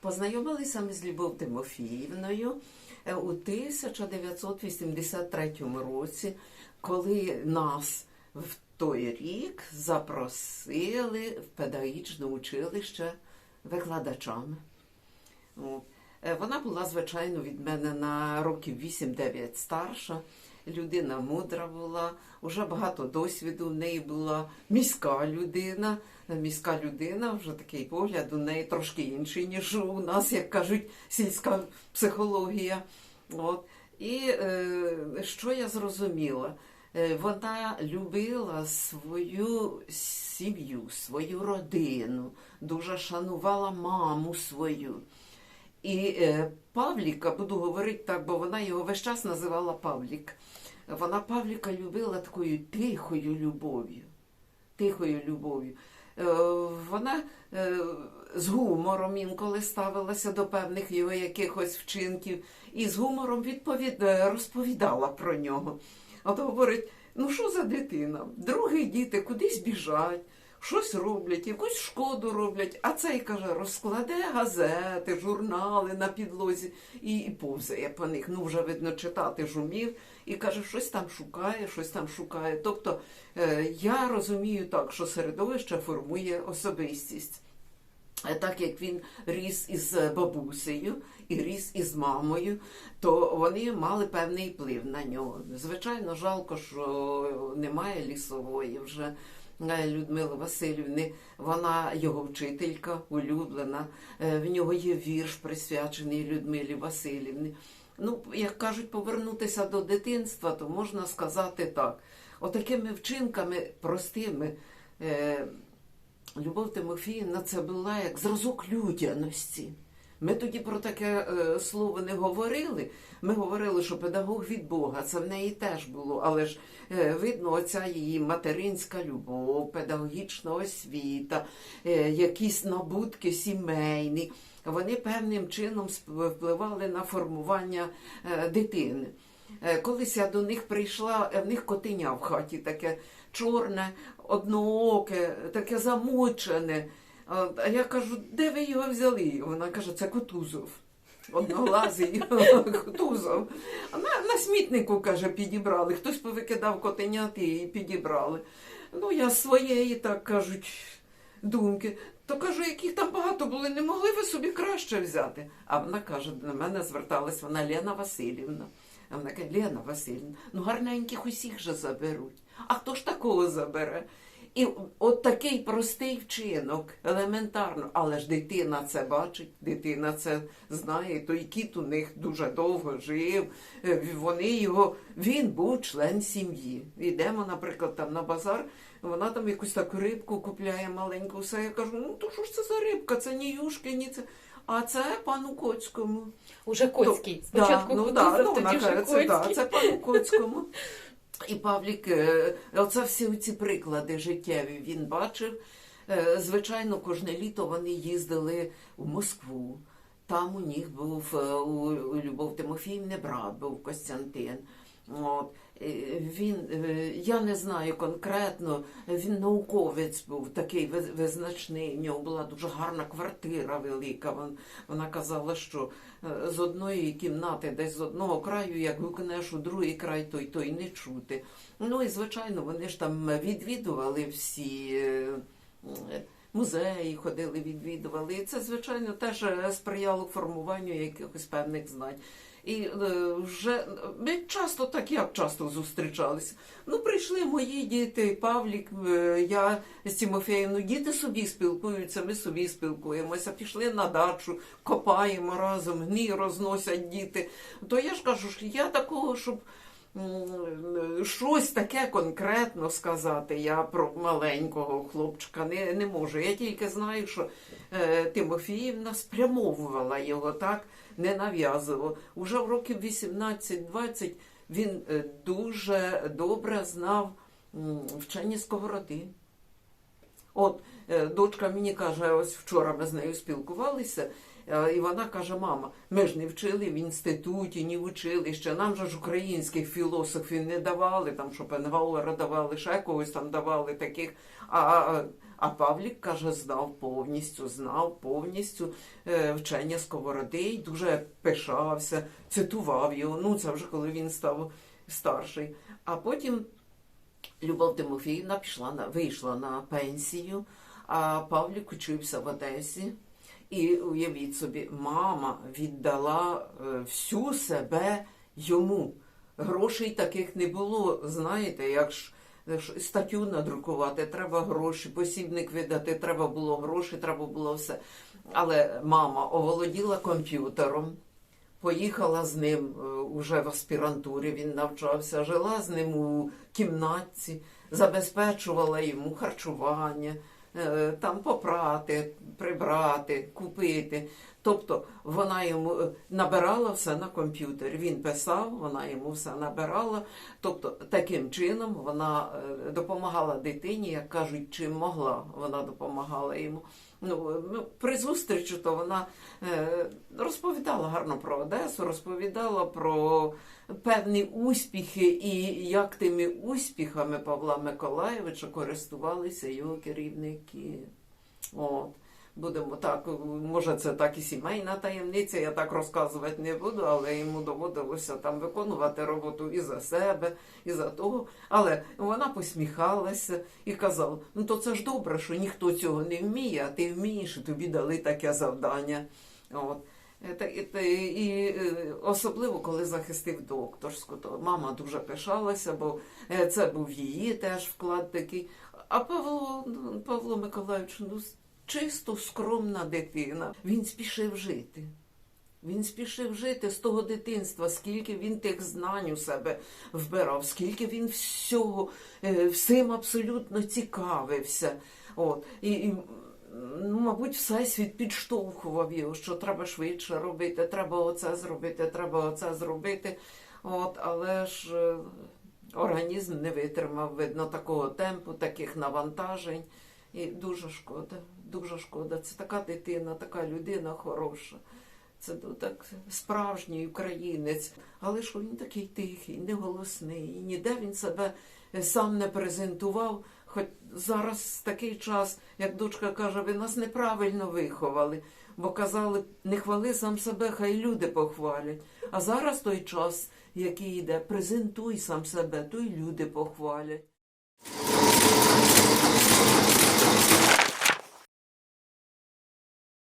Познайомилися ми з Любов Тимофіївною е, у 1983 році, коли нас в той рік запросили в педагогічне училище викладачами. Е, Вона була, звичайно, від мене на років 8-9 старша. Людина мудра була, вже багато досвіду в неї була міська людина. Е, Міська людина, вже такий погляд у неї трошки інший, ніж у нас, як кажуть, сільська психологія. От. І е, що я зрозуміла? Е, Вона любила свою сім'ю, свою родину, дуже шанувала маму свою. І е, Павліка, буду говорити так, бо вона його весь час називала Павлік. Вона Павліка любила такою тихою любов'ю. Тихою любов'ю. Е, вона е, з гумором інколи ставилася до певних його якихось вчинків і з гумором відповід... е, розповідала про нього. От говорить: ну що за дитина? Другі діти кудись біжать, щось роблять, якусь шкоду роблять, а цей каже, розкладе газети, журнали на підлозі і, і повзає по них. Ну, вже видно, читати ж умів, і каже, щось там шукає, щось там шукає. Тобто е, я розумію так, що середовище формує особистість. Е, Так як він ріс із бабусею і ріс із мамою, то вони мали певний вплив на нього. Звичайно, жалко, що немає лісової вже Людмили Васильівни. Вона його вчителька, улюблена. Е, В нього є вірш присвячений Людмилі Васильівні. Ну, як кажуть, повернутися до дитинства, то можна сказати так. Отакими вчинками простими. е, Любов Тимофіївна це була як зразок людяності. Ми тоді про таке е, слово не говорили. Ми говорили, що педагог від Бога, це в неї теж було, але ж е, видно, оця її материнська любов, педагогічна освіта, е, якісь набутки сімейні. Вони певним чином впливали на формування е, дитини. Е, Колись я до них прийшла, е, в них котеня в хаті таке чорне, однооке, таке замучене. А я кажу, де ви його взяли? Вона каже, це Кутузов. Одноглазий Кутузов. На, на смітнику, каже, підібрали. Хтось повикидав котеняти і підібрали. Ну, я своєї, так кажуть, думки. То кажу, яких там багато були, не могли ви собі краще взяти. А вона каже, до мене зверталась вона Лена Васильівна. А вона каже, Лена Васильівна, ну гарненьких усіх же заберуть. А хто ж такого забере? І от такий простий вчинок, елементарно, але ж дитина це бачить, дитина це знає. Той кіт у них дуже довго жив. е, Вони його, він був член сім'ї. Йдемо, наприклад, там на базар, вона там якусь таку рибку купляє маленьку. Все я кажу, ну то що ж це за рибка? Це ні юшки, ні це. А це пану Коцькому. Уже Коцький. Да, ну, да, ну, вона каже, це, да, це пану Коцькому. І Павлік, е, оце всі ці приклади життєві він бачив. Е, Звичайно, кожне літо вони їздили в Москву. Там у них був е, у Любов Тимофіївни брат був Костянтин. От. Він, е, я не знаю конкретно, він науковець був такий визначний. В нього була дуже гарна квартира велика. Вона казала, що е, з одної кімнати, десь з одного краю, як гукнеш у другий край, то й то й не чути. Ну і звичайно, вони ж там відвідували всі. е, Музеї ходили, відвідували. І це, звичайно, теж сприяло формуванню якихось певних знань. І е, вже ми часто так як часто зустрічалися. Ну, прийшли мої діти, Павлік, е, я з Тимофеєм. Ну, діти собі спілкуються, ми собі спілкуємося. Пішли на дачу, копаємо разом, гній розносять діти. То я ж кажу, що я такого, щоб щось таке конкретно сказати я про маленького хлопчика не, не можу. Я тільки знаю, що е, Тимофіївна спрямовувала його так ненав'язливо. Уже в років 18-20 він е, дуже добре знав вчені сковороди. От е, дочка мені каже, ось вчора ми з нею спілкувалися. Е, І вона каже: мама, ми ж не вчили в інституті, ні в училищі. Нам же ж українських філософів не давали, там Шопенгауера давали, ще когось там давали таких. А, а, Павлік каже, знав повністю, знав повністю е, вчення сковороди і дуже пишався, цитував його. Ну, це вже коли він став старший. А потім Любов Тимофіївна пішла на вийшла на пенсію, а Павлік учився в Одесі. І уявіть собі, мама віддала е, всю себе йому. Грошей таких не було. Знаєте, як ж статтю надрукувати, треба гроші, посібник видати, треба було гроші, треба було все. Але мама оволоділа комп'ютером, поїхала з ним е, уже в аспірантурі, він навчався, жила з ним у кімнатці, забезпечувала йому харчування, там попрати, прибрати, купити. Тобто вона йому е, набирала все на комп'ютер. Він писав, вона йому все набирала. Тобто таким чином вона е, допомагала дитині, як кажуть, чим могла, вона допомагала йому. Ну, ну, при зустрічі то вона е, розповідала гарно про Одесу, розповідала про певні успіхи і як тими успіхами Павла Миколаєвича користувалися його керівники. От. Будемо так, може, це так і сімейна таємниця, я так розказувати не буду, але йому доводилося там виконувати роботу і за себе, і за того. Але вона посміхалася і казала: ну то це ж добре, що ніхто цього не вміє, а ти вмієш, і тобі дали таке завдання. От. Е, І, і е, особливо, коли захистив докторську, то мама дуже пишалася, бо е, це був її теж вклад такий. А Павло, ну, Павло Миколаївич, ну чисто скромна дитина. Він спішив жити. Він спішив жити з того дитинства, скільки він тих знань у себе вбирав, скільки він всього, е, всім абсолютно цікавився. От. І, і, ну, мабуть, всесвіт підштовхував його, що треба швидше робити, треба оце зробити, треба оце зробити. От, але ж е, організм не витримав, видно, такого темпу, таких навантажень. І дуже шкода, дуже шкода. Це така дитина, така людина хороша. Це ну, так справжній українець. Але що він такий тихий, неголосний, і ніде він себе сам не презентував. Хоч зараз такий час, як дочка каже, ви нас неправильно виховали, бо казали, не хвали сам себе, хай люди похвалять. А зараз той час, який йде, презентуй сам себе, то й люди похвалять.